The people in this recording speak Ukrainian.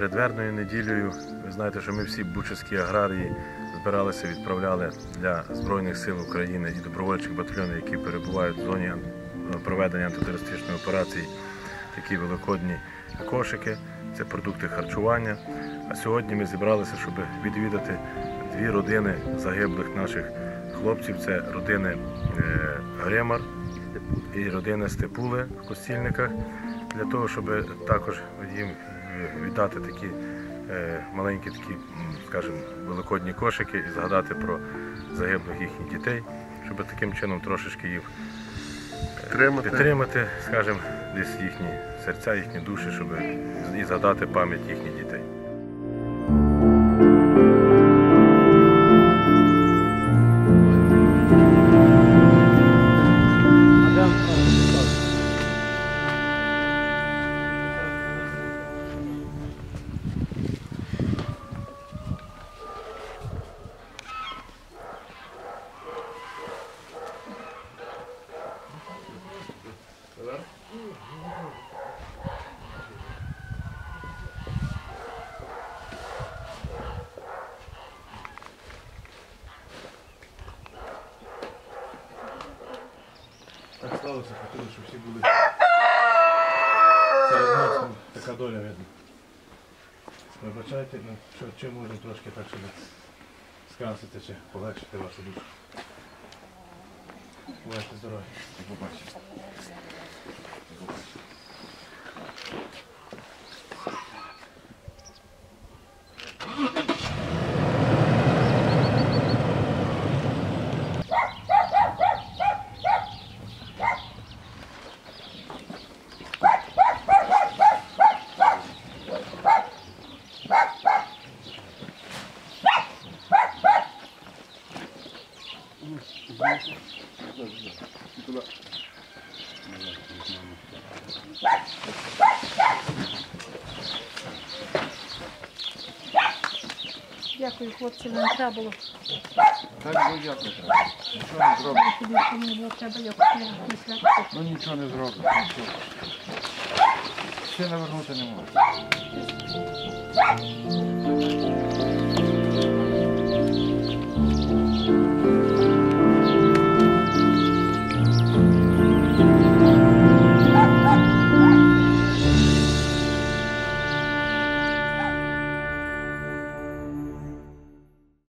Перед вербною неділею ви знаєте, що ми всі бучацькі аграрії збиралися, відправляли для Збройних сил України і добровольчих батальйонів, які перебувають в зоні проведення антитерористичної операції, такі великодні кошики. Це продукти харчування. А сьогодні ми зібралися, щоб відвідати дві родини загиблих наших хлопців. Це родини е, Гремар і родина Степули в Костільниках, для того, щоб також їм віддати такі е, маленькі, такі, скажімо, великодні кошики і згадати про загиблих їхніх дітей, щоб таким чином трошечки їх Підтримати. підтримати, скажімо, десь їхні серця, їхні душі, щоб і згадати пам'ять їхніх дітей. Так хотіли, щоб всі були. Це відносно така доля видно. Вибачайте, ну, що, чим можна трошки так, щоб скрасити чи полегшити вашу душу. Бувайте здорові. До Дякую, хлопці, не треба було. Так ну як не треба. Нічого не зробиш. Тобі не було треба якось не після. Ну нічого не зробиш. Ще навернути не можна.